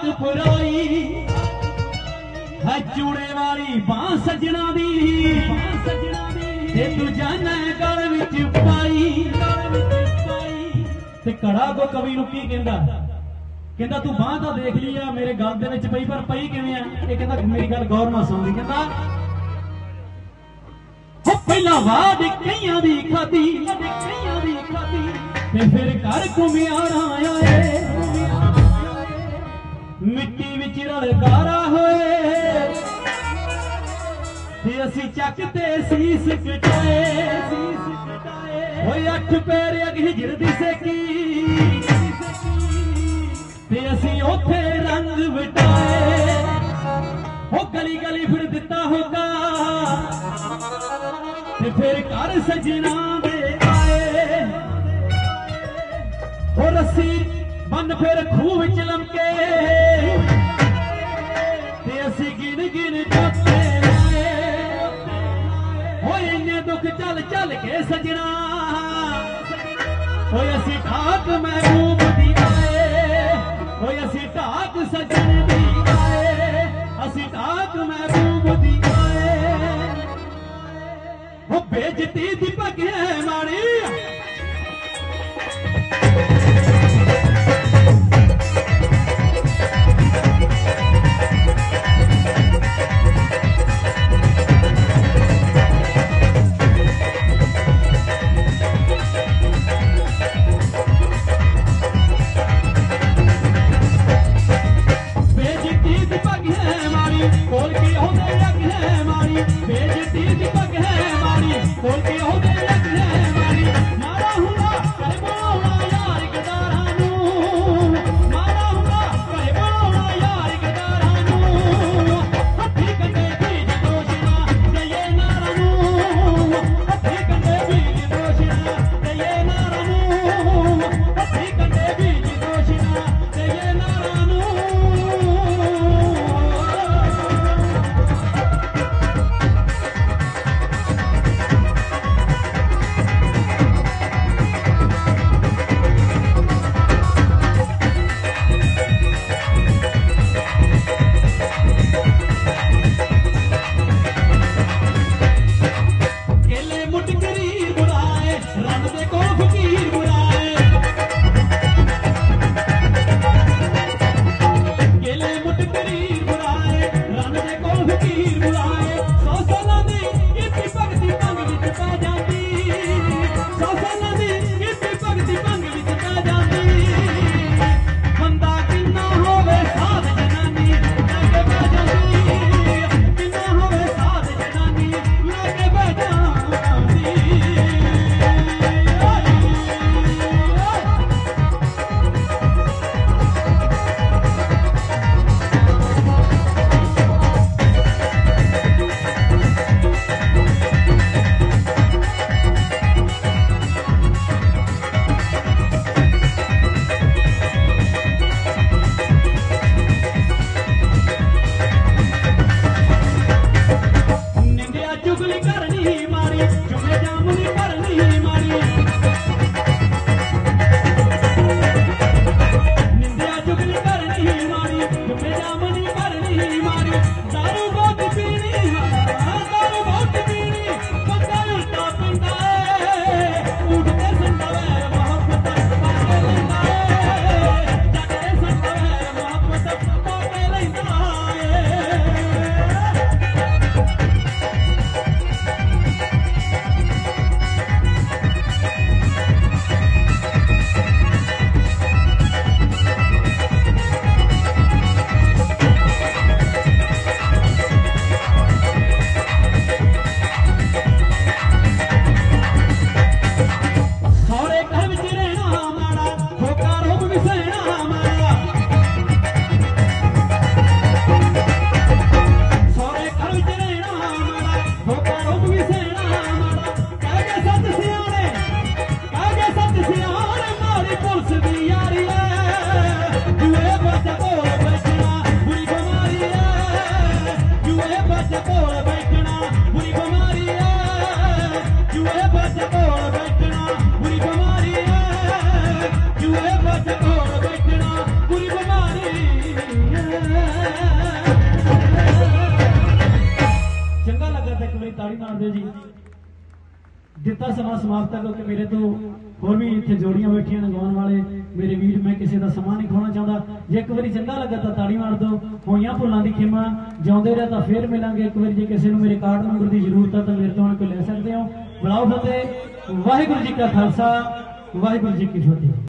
ਆਕ ਪੁਰਾਈ। ਹੈ ਚੂੜੇ ਵਾਲੀ ਬਾਹ ਸਜਣਾ ਦੀ। ਬਾਹ ਸਜਣਾ ਦੀ ਤੇ ਤੂੰ ਜਾਣਾ ਗਲ ਵਿੱਚ ਪਾਈ। ਗਲ ਵਿੱਚ ਪਾਈ ਤੇ ਕੜਾ ਕੋ ਕਵੀ ਨੂੰ ਕੀ ਕਹਿੰਦਾ? ਕਹਿੰਦਾ, ਤੂੰ ਬਾਹ ਤਾਂ ਦੇਖ ਲਈ ਆ, ਮੇਰੇ ਗਲ ਦੇ ਵਿੱਚ ਪਈ, ਪਰ ਪਈ ਕਿਵੇਂ ਆ? ਇਹ ਕਹਿੰਦਾ, ਮੇਰੀ ਗੱਲ ਗੌਰ ਨਾਲ ਸੁਣਦੀ ਕਹਿੰਦਾ ਹੋ ਪਹਿਲਾਂ ਵਾਦ ਕਈਆਂ ਦੀ ਖਾਦੀ ਕਈਆਂ ਦੀ ਖਾਦੀ ਤੇ ਫਿਰ ਘਰ ਘੁਮਿਆਰਾਂ ਆਏ। ਮਿੱਟੀ ਵਿੱਚ ਰਲਕਾਰਾ ਹੋਏ। ਤੇ ਅਸੀਂ ਚੱਕ ਤੇ ਸੀਸ ਕਟਾਏ। ਸੀਸ ਕਟਾਏ ਓਏ ਅੱਠ ਪੈਰ ਅਗ ਹਿਜਰ ਦੀ ਸੇਕੀ। ਤੇ ਅਸੀਂ ਉੱਥੇ ਰੰਗ ਵਟਾਏ। ਹੋ ਗਲੀ ਗਲੀ ਫਿਰ ਦਿੱਤਾ ਹੋਗਾ ਤੇ ਫਿਰ ਘਰ ਸਜਣਾ ਦੇ ਆਏ। ਹੋ ਰੱਸੀ ਬੰਨ ਫਿਰ ਖੂਹ ਵਿੱਚ ਲਮਕੇ। ਤੇ ਅਸੀਂ ਗਿਣ ਗਿਣ ਟੱਪੇ ਲਾਏ ਹੋਏ ਇੰਨੇ ਦੁੱਖ ਚੱਲ ਚੱਲ ਕੇ ਸਜਣਾ। ਹੋਏ ਅਸੀਂ ਢਾਕ ਮਹਿਬੂਬ ਦੀ ਆਏ ਹੋਏ ਅਸੀਂ ਢਾਕ ਸਜਣ ਦੀ ਆਏ ਅਸੀਂ ਢਾਕ ਮਹਿਬੂਬ ਦੀ ਆਏ ਹੋ ਬੇਜਤੀ ਦੀ ਭਗੇ ਮਾਰੀ। ਬਿਮਾਰੀ ਐ ਕੋਲ ਬੈਠਣਾ ਬੁਰੀ ਬਿਮਾਰੀ ਚੰਗਾ ਲੱਗਾ ਤਾਂ ਇੱਕ ਵਾਰੀ ਤਾੜੀ ਮਾਰ ਦਿਓ ਜੀ। ਦਿੱਤਾ ਸਮਾਂ ਸਮਾਪਤ ਹੈ ਕਿਉਂਕਿ ਮੇਰੇ ਤੋਂ ਹੋਰ ਵੀ ਇੱਥੇ ਜੋੜੀਆਂ ਬੈਠੀਆਂ ਨੇ ਗਾਉਣ ਵਾਲੇ। ਮੇਰੇ ਵੀਰ, ਮੈਂ ਕਿਸੇ ਦਾ ਸਮਾਂ ਨਹੀਂ ਖੋਣਾ ਚਾਹੁੰਦਾ। ਜੇ ਇੱਕ ਵਾਰੀ ਚੰਗਾ ਲੱਗਾ ਤਾਂ ਤਾੜੀ ਮਾਰ ਦਿਓ। ਹੋਈਆਂ ਭੁੱਲਾਂ ਦੀ ਖਿਮਾ, ਜਿਉਂਦੇ ਰਹੇ ਤਾਂ ਫੇਰ ਮਿਲਾਂਗੇ। ਇੱਕ ਵਾਰੀ ਜੇ ਕਿਸੇ ਨੂੰ ਮੇਰੇ ਕਾਰਡ ਨੰਬਰ ਦੀ ਜ਼ਰੂਰਤ ਹੈ ਤਾਂ ਮੇਰੇ ਤੋਂ ਆਣ ਲੈ ਸਕਦੇ ਹੋ। ਬੁਲਾਓ ਫਤਿਹ, ਵਾਹਿਗੁਰੂ ਜੀ ਕਾ ਖਾਲਸਾ, ਵਾਹਿਗੁਰੂ ਜੀ ਕੀ ਫਤਿਹ।